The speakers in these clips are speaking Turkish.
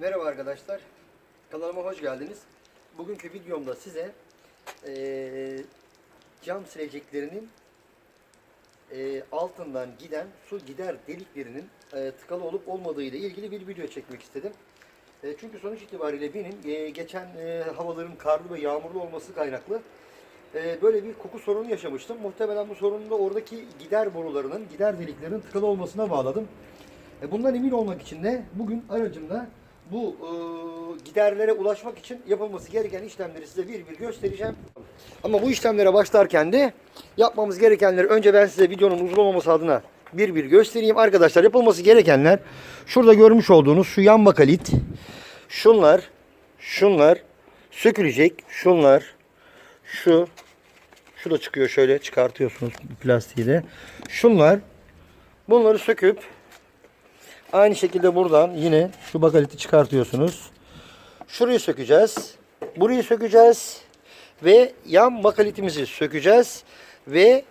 Merhaba arkadaşlar. Kanalıma hoş geldiniz. Bugünkü videomda size eee, cam sileceklerinin eee, altından giden su gider deliklerinin eee, tıkalı olup olmadığı ile ilgili bir video çekmek istedim. Eee, çünkü sonuç itibariyle benim eee, geçen eee, havaların karlı ve yağmurlu olması kaynaklı eee, böyle bir koku sorunu yaşamıştım. Muhtemelen bu sorunu da oradaki gider borularının, gider deliklerinin tıkalı olmasına bağladım. E, Bundan emin olmak için de bugün aracımda bu e, giderlere ulaşmak için yapılması gereken işlemleri size bir bir göstereceğim. Ama bu işlemlere başlarken de yapmamız gerekenleri önce ben size videonun uzun olmaması adına bir bir göstereyim. Arkadaşlar yapılması gerekenler şurada görmüş olduğunuz şu yan bakalit, şunlar, şunlar sökülecek, şunlar, şu, şu da çıkıyor şöyle çıkartıyorsunuz plastiği de. Şunlar, bunları söküp Aynı şekilde buradan yine şu bakaliti çıkartıyorsunuz. Şurayı sökeceğiz. Burayı sökeceğiz. Ve yan bakalitimizi sökeceğiz. Ve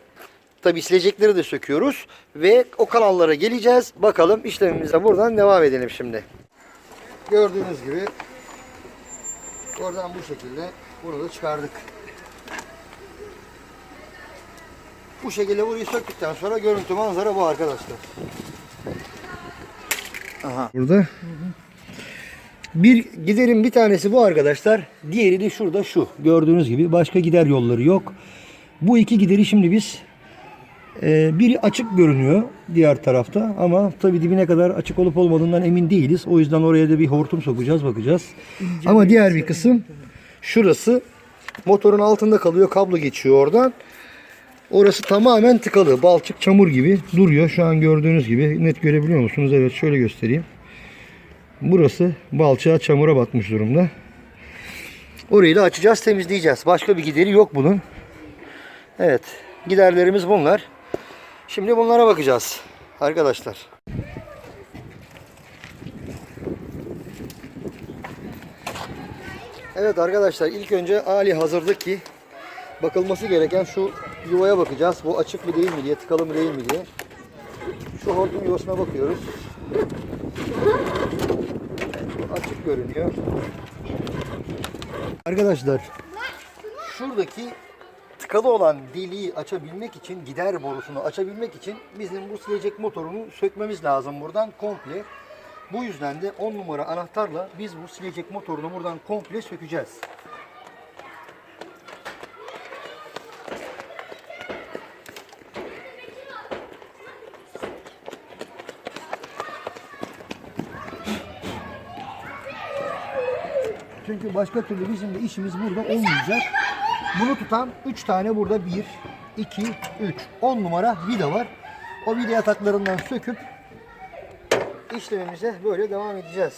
tabi silecekleri de söküyoruz. Ve o kanallara geleceğiz. Bakalım işlemimize buradan devam edelim şimdi. Gördüğünüz gibi oradan bu şekilde bunu da çıkardık. Bu şekilde burayı söktükten sonra görüntü manzara bu arkadaşlar. Burada. Bir giderin bir tanesi bu arkadaşlar. Diğeri de şurada şu. Gördüğünüz gibi başka gider yolları yok. Bu iki gideri şimdi biz e, biri açık görünüyor diğer tarafta ama tabii dibine kadar açık olup olmadığından emin değiliz. O yüzden oraya da bir hortum sokacağız bakacağız. ama diğer bir kısım şurası motorun altında kalıyor. Kablo geçiyor oradan. Orası tamamen tıkalı. Balçık çamur gibi duruyor. Şu an gördüğünüz gibi. Net görebiliyor musunuz? Evet şöyle göstereyim. Burası balçığa çamura batmış durumda. Orayı da açacağız temizleyeceğiz. Başka bir gideri yok bunun. Evet. Giderlerimiz bunlar. Şimdi bunlara bakacağız. Arkadaşlar. Evet arkadaşlar ilk önce Ali hazırdaki bakılması gereken şu yuvaya bakacağız. Bu açık mı değil mi diye, tıkalı mı değil mi diye. Şu hortum yuvasına bakıyoruz. Açık görünüyor. Arkadaşlar şuradaki tıkalı olan deliği açabilmek için, gider borusunu açabilmek için bizim bu silecek motorunu sökmemiz lazım buradan komple. Bu yüzden de 10 numara anahtarla biz bu silecek motorunu buradan komple sökeceğiz. Çünkü başka türlü bizim de işimiz burada olmayacak. Bunu tutan 3 tane burada 1, 2, 3, 10 numara vida var. O vida yataklarından söküp işlemimize böyle devam edeceğiz.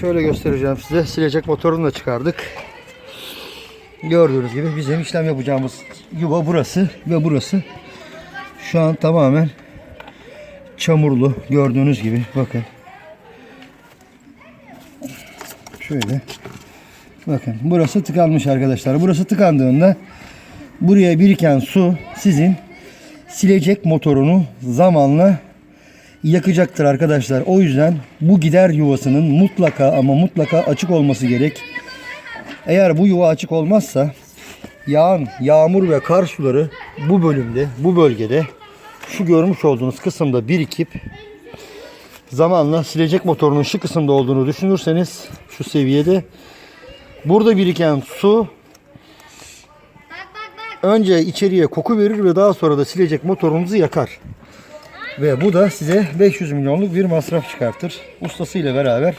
Şöyle göstereceğim size. Silecek motorunu da çıkardık. Gördüğünüz gibi bizim işlem yapacağımız yuva burası ve burası. Şu an tamamen çamurlu. Gördüğünüz gibi bakın. Şöyle. Bakın burası tıkanmış arkadaşlar. Burası tıkandığında buraya biriken su sizin silecek motorunu zamanla yakacaktır arkadaşlar. O yüzden bu gider yuvasının mutlaka ama mutlaka açık olması gerek. Eğer bu yuva açık olmazsa yağan yağmur ve kar suları bu bölümde, bu bölgede şu görmüş olduğunuz kısımda birikip zamanla silecek motorunun şu kısımda olduğunu düşünürseniz şu seviyede burada biriken su önce içeriye koku verir ve daha sonra da silecek motorunuzu yakar. Ve bu da size 500 milyonluk bir masraf çıkartır. Ustasıyla beraber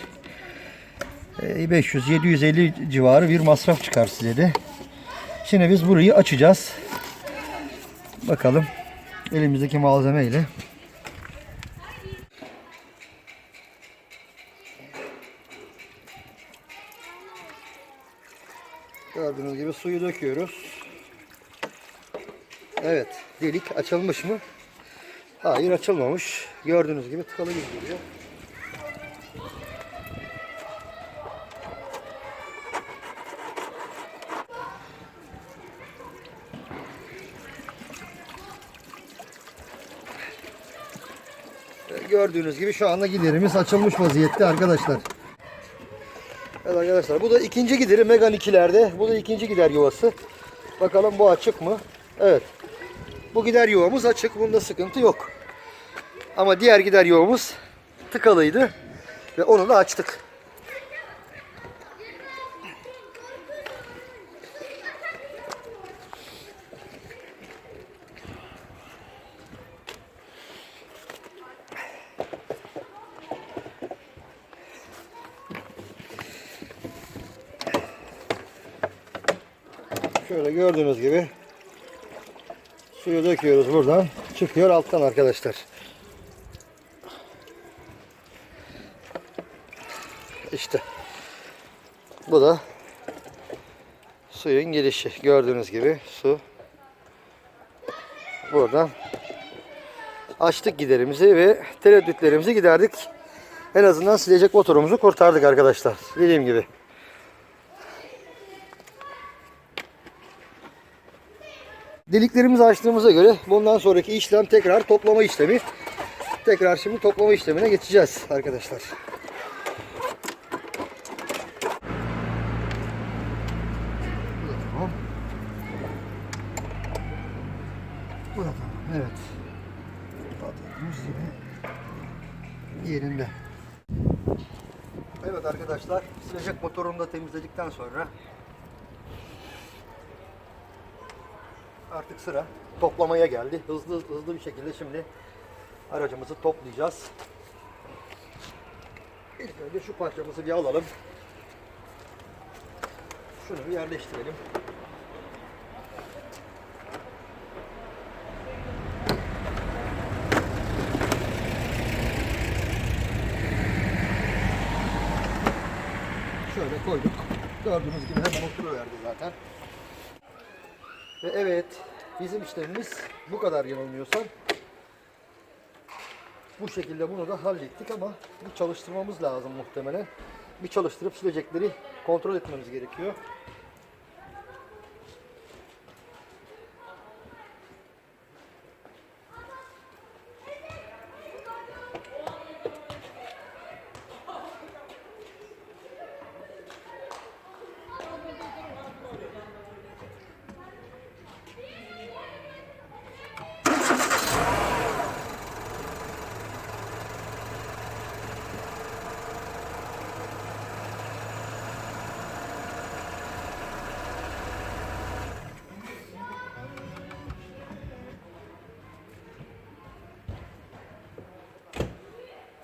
500-750 civarı bir masraf çıkar size de. Şimdi biz burayı açacağız. Bakalım elimizdeki malzemeyle. Gördüğünüz gibi suyu döküyoruz. Evet, delik açılmış mı? Hayır açılmamış. Gördüğünüz gibi tıkalı gibi duruyor. Gördüğünüz gibi şu anda giderimiz açılmış vaziyette arkadaşlar. Arkadaşlar bu da ikinci gideri Megan 2'lerde. Bu da ikinci gider yuvası. Bakalım bu açık mı? Evet. Bu gider yuvamız açık. Bunda sıkıntı yok. Ama diğer gider yuvamız tıkalıydı. Ve onu da açtık. Şöyle gördüğünüz gibi suyu döküyoruz buradan. Çıkıyor alttan arkadaşlar. İşte. Bu da suyun girişi. Gördüğünüz gibi su buradan açtık giderimizi ve tereddütlerimizi giderdik. En azından silecek motorumuzu kurtardık arkadaşlar. Dediğim gibi. Deliklerimizi açtığımıza göre bundan sonraki işlem tekrar toplama işlemi. Tekrar şimdi toplama işlemine geçeceğiz arkadaşlar. Bu da tamam. Evet. Patatımız yine yerinde. Evet arkadaşlar, silecek motorunu da temizledikten sonra artık sıra toplamaya geldi. Hızlı hızlı bir şekilde şimdi aracımızı toplayacağız. İlk önce şu parçamızı bir alalım. Şunu bir yerleştirelim. Şöyle koyduk. Gördüğünüz gibi hemen oturuverdi zaten. Ve evet bizim işlemimiz bu kadar yanılmıyorsam. Bu şekilde bunu da hallettik ama bir çalıştırmamız lazım muhtemelen. Bir çalıştırıp silecekleri kontrol etmemiz gerekiyor.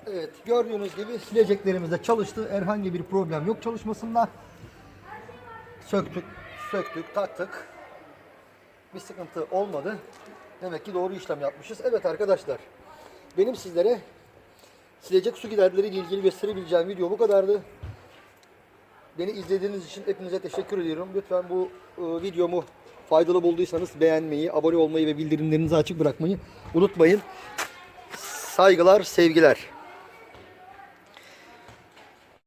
Evet gördüğünüz gibi sileceklerimiz de çalıştı. Herhangi bir problem yok çalışmasında. Söktük, söktük, taktık. Bir sıkıntı olmadı. Demek ki doğru işlem yapmışız. Evet arkadaşlar. Benim sizlere silecek su giderleri ile ilgili gösterebileceğim video bu kadardı. Beni izlediğiniz için hepinize teşekkür ediyorum. Lütfen bu e, videomu faydalı bulduysanız beğenmeyi, abone olmayı ve bildirimlerinizi açık bırakmayı unutmayın. Saygılar, sevgiler.